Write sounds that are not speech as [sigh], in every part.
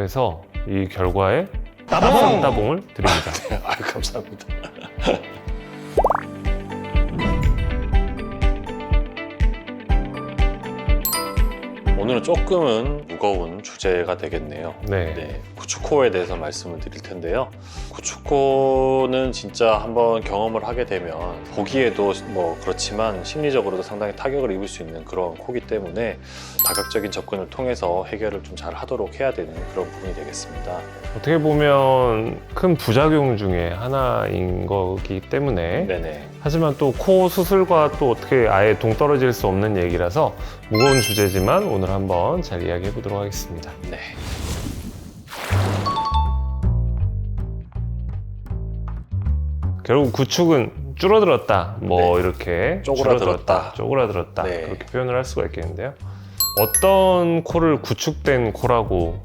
그래서 이 결과에 따봉 따봉을 드립니다. 네, [laughs] 아 감사합니다. 오늘은 조금은 무거운 주제가 되겠네요. 네. 네, 구축코에 대해서 말씀을 드릴 텐데요. 구축코는 진짜 한번 경험을 하게 되면 보기에도 뭐 그렇지만 심리적으로도 상당히 타격을 입을 수 있는 그런 코기 때문에 다각적인 접근을 통해서 해결을 좀 잘 하도록 해야 되는 그런 부분이 되겠습니다. 어떻게 보면 큰 부작용 중에 하나인 거기 때문에 네네. 하지만 또 코 수술과 또 어떻게 아예 동떨어질 수 없는 얘기라서 무거운 주제지만 오늘 한번 잘 이야기해 보도록 하겠습니다. 네. 결국 구축은 줄어들었다. 뭐 네. 이렇게 쪼그라들었다. 줄어들었다, 쪼그라들었다. 네. 그렇게 표현을 할 수가 있겠는데요. 어떤 코를 구축된 코라고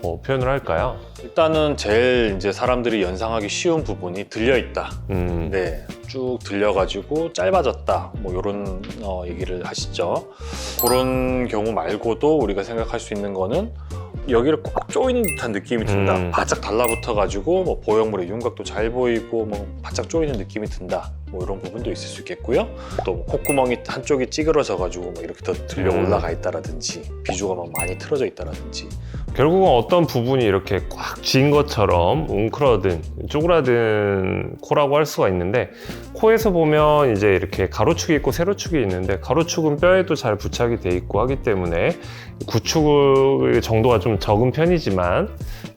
뭐 표현을 할까요? 일단은 제일 이제 사람들이 연상하기 쉬운 부분이 들려 있다. 음, 네, 쭉 들려가지고 짧아졌다. 뭐 이런 어, 얘기를 하시죠. 그런 경우 말고도 우리가 생각할 수 있는 거는 여기를 꼭 조이는 듯한 느낌이 든다. 음. 바짝 달라붙어가지고 뭐 보형물의 윤곽도 잘 보이고 뭐 바짝 조이는 느낌이 든다. 뭐 이런 부분도 있을 수 있겠고요. 또뭐 콧구멍이 한쪽이 찌그러져 가지고 뭐 이렇게 더 들려 음. 올라가 있다라든지 비주가 막 많이 틀어져 있다라든지 결국은 어떤 부분이 이렇게 꽉 쥔 것처럼 웅크러든 쪼그라든 코라고 할 수가 있는데 코에서 보면 이제 이렇게 가로축이 있고 세로축이 있는데 가로축은 뼈에도 잘 부착이 돼 있고 하기 때문에 구축의 정도가 좀 적은 편이지만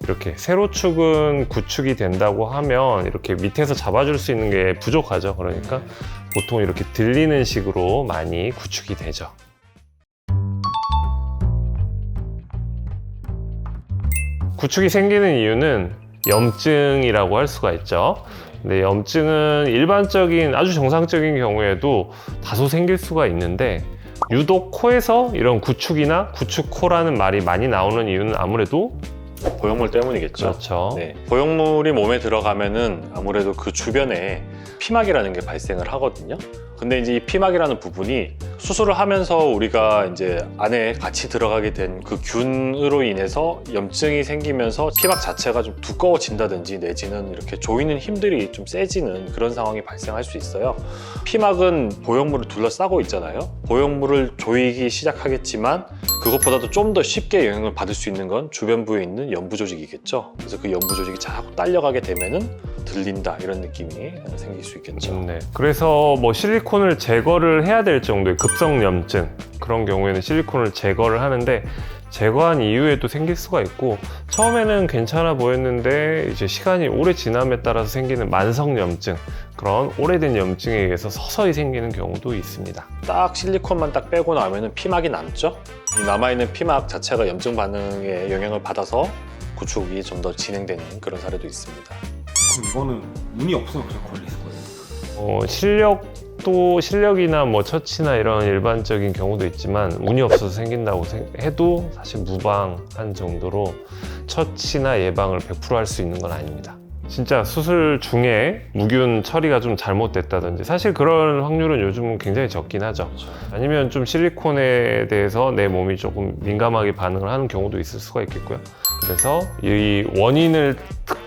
이렇게 세로축은 구축이 된다고 하면 이렇게 밑에서 잡아줄 수 있는 게 부족하죠. 그러니까 보통 이렇게 들리는 식으로 많이 구축이 되죠. 구축이 생기는 이유는 염증이라고 할 수가 있죠. 근데 염증은 일반적인 아주 정상적인 경우에도 다소 생길 수가 있는데 유독 코에서 이런 구축이나 구축코라는 말이 많이 나오는 이유는 아무래도 보형물 때문이겠죠. 그렇죠. 네. 보형물이 몸에 들어가면은 아무래도 그 주변에 피막이라는 게 발생을 하거든요. 근데 이제 이 피막이라는 부분이 수술을 하면서 우리가 이제 안에 같이 들어가게 된 그 균으로 인해서 염증이 생기면서 피막 자체가 좀 두꺼워진다든지 내지는 이렇게 조이는 힘들이 좀 세지는 그런 상황이 발생할 수 있어요. 피막은 보형물을 둘러싸고 있잖아요. 보형물을 조이기 시작하겠지만 그것보다도 좀 더 쉽게 영향을 받을 수 있는 건 주변부에 있는 연부 조직이겠죠. 그래서 그 연부 조직이 자꾸 딸려가게 되면은 들린다 이런 느낌이 생길 수 있겠죠. 네. 그래서 뭐 실리콘을 제거를 해야 될 정도의 급성 염증 그런 경우에는 실리콘을 제거를 하는데 제거한 이후에도 생길 수가 있고 처음에는 괜찮아 보였는데 이제 시간이 오래 지남에 따라서 생기는 만성 염증 그런 오래된 염증에 의해서 서서히 생기는 경우도 있습니다. 딱 실리콘만 딱 빼고 나면은 피막이 남죠. 이 남아있는 피막 자체가 염증 반응에 영향을 받아서 구축이 좀 더 진행되는 그런 사례도 있습니다. 그럼 이거는 운이 없으면 그냥 걸릴 거예요. 어, 실력도 실력이나 뭐 처치나 이런 일반적인 경우도 있지만 운이 없어서 생긴다고 생- 해도 사실 무방한 정도로 처치나 예방을 100%할 수 있는 건 아닙니다. 진짜 수술 중에 무균 처리가 좀 잘못됐다든지 사실 그런 확률은 요즘은 굉장히 적긴 하죠. 아니면 좀 실리콘에 대해서 내 몸이 조금 민감하게 반응을 하는 경우도 있을 수가 있겠고요. 그래서 이 원인을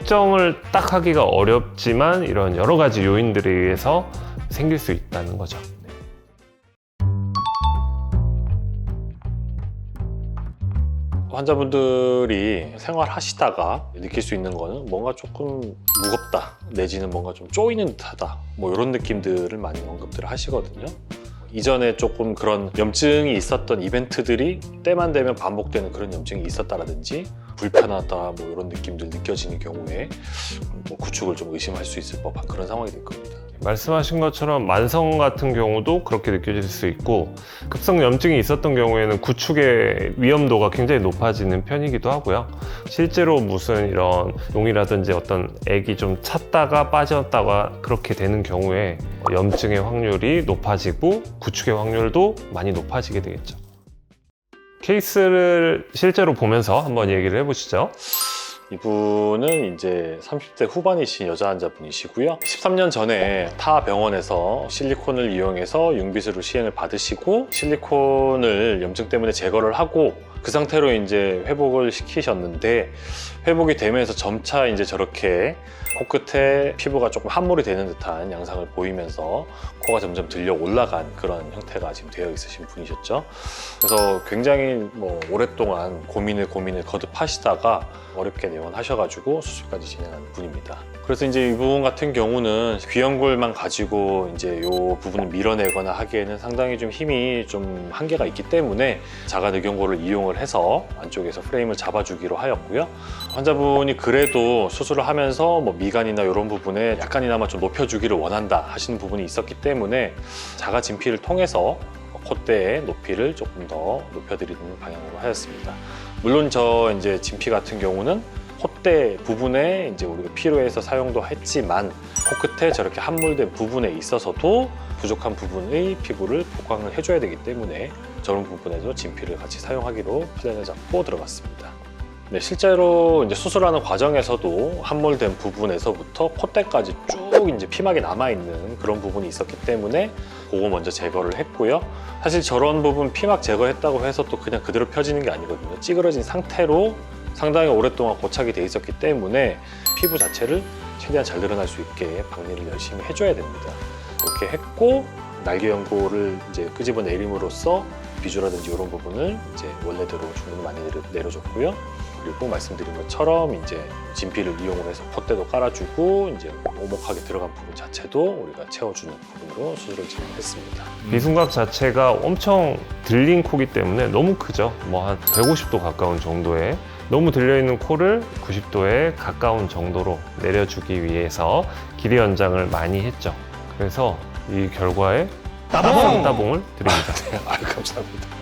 특정을 딱 하기가 어렵지만 이런 여러 가지 요인들에 의해서 생길 수 있다는 거죠. 환자분들이 생활하시다가 느낄 수 있는 거는 뭔가 조금 무겁다 내지는 뭔가 좀 쪼이는 듯하다 뭐 이런 느낌들을 많이 언급들을 하시거든요. 이전에 조금 그런 염증이 있었던 이벤트들이 때만 되면 반복되는 그런 염증이 있었다라든지 불편하다 뭐 이런 느낌들 느껴지는 경우에 뭐 구축을 좀 의심할 수 있을 법한 그런 상황이 될 겁니다. 말씀하신 것처럼 만성 같은 경우도 그렇게 느껴질 수 있고 급성 염증이 있었던 경우에는 구축의 위험도가 굉장히 높아지는 편이기도 하고요. 실제로 무슨 이런 용이라든지 어떤 액이 좀 찼다가 빠졌다가 그렇게 되는 경우에 염증의 확률이 높아지고 구축의 확률도 많이 높아지게 되겠죠. 케이스를 실제로 보면서 한번 얘기를 해보시죠. 이분은 이제 30대 후반이신 여자 환자분이시고요. 13년 전에 타 병원에서 실리콘을 이용해서 융비술을 시행을 받으시고 실리콘을 염증 때문에 제거를 하고 그 상태로 이제 회복을 시키셨는데 회복이 되면서 점차 이제 저렇게 코끝에 피부가 조금 함몰이 되는 듯한 양상을 보이면서 코가 점점 들려 올라간 그런 형태가 지금 되어 있으신 분이셨죠. 그래서 굉장히 뭐 오랫동안 고민을 고민을 거듭하시다가 어렵게 내원하셔가지고 수술까지 진행한 분입니다. 그래서 이제 이분 같은 경우는 귀연골만 가지고 이제 요 부분을 밀어내거나 하기에는 상당히 좀 힘이 좀 한계가 있기 때문에 자가 늑연골을 이용을 해서 안쪽에서 프레임을 잡아주기로 하였고요. 환자분이 그래도 수술을 하면서 뭐 미간이나 이런 부분에 약간이나마 좀 높여주기를 원한다 하시는 부분이 있었기 때문에 자가 진피를 통해서 콧대의 높이를 조금 더 높여드리는 방향으로 하였습니다. 물론 저 이제 진피 같은 경우는 콧대 부분에 이제 우리가 필요해서 사용도 했지만 코끝에 저렇게 함몰된 부분에 있어서도 부족한 부분의 피부를 보강을 해줘야 되기 때문에 저런 부분에도 진피를 같이 사용하기로 플랜을 잡고 들어갔습니다. 네, 실제로 이제 수술하는 과정에서도 함몰된 부분에서부터 콧대까지 쭉 이제 피막이 남아 있는 그런 부분이 있었기 때문에 그거 먼저 제거를 했고요. 사실 저런 부분 피막 제거했다고 해서 또 그냥 그대로 펴지는 게 아니거든요. 찌그러진 상태로 상당히 오랫동안 고착이 돼 있었기 때문에 피부 자체를 최대한 잘 늘어날 수 있게 박리를 열심히 해줘야 됩니다. 이렇게 했고 날개 연고를 이제 끄집어 내림으로써 비주라든지 이런 부분을 이제 원래대로 충분히 많이 내려, 내려줬고요. 그리고 말씀드린 것처럼 이제 진피를 이용을 해서 콧대도 깔아주고 이제 오목하게 들어간 부분 자체도 우리가 채워주는 부분으로 수술을 진행했습니다. 비순각 자체가 엄청 들린 코기 때문에 너무 크죠. 뭐 한 150도 가까운 정도의 너무 들려 있는 코를 90도에 가까운 정도로 내려주기 위해서 길이 연장을 많이 했죠. 그래서 이 결과에 따봉 따봉을 드립니다. [laughs] 아유 감사합니다.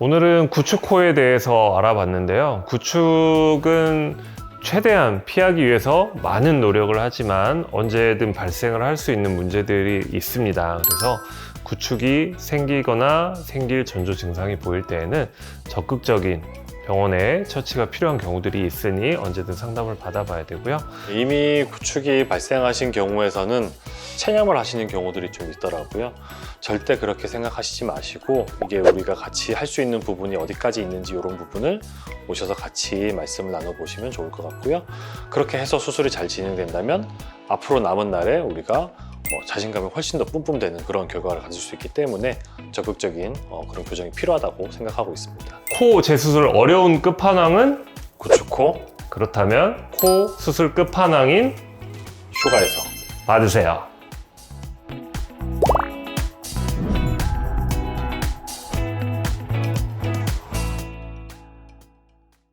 오늘은 구축코에 대해서 알아봤는데요. 구축은 최대한 피하기 위해서 많은 노력을 하지만 언제든 발생을 할 수 있는 문제들이 있습니다. 그래서 구축이 생기거나 생길 전조 증상이 보일 때에는 적극적인 병원에 처치가 필요한 경우들이 있으니 언제든 상담을 받아봐야 되고요. 이미 구축이 발생하신 경우에서는 체념을 하시는 경우들이 좀 있더라고요. 절대 그렇게 생각하시지 마시고 이게 우리가 같이 할 수 있는 부분이 어디까지 있는지 이런 부분을 오셔서 같이 말씀을 나눠보시면 좋을 것 같고요. 그렇게 해서 수술이 잘 진행된다면 앞으로 남은 날에 우리가 뭐 자신감이 훨씬 더 뿜뿜되는 그런 결과를 가질 수 있기 때문에 적극적인 어, 그런 교정이 필요하다고 생각하고 있습니다. 코 재수술 어려운 끝판왕은 구축코 그렇다면 코 수술 끝판왕인 휴가에서 받으세요.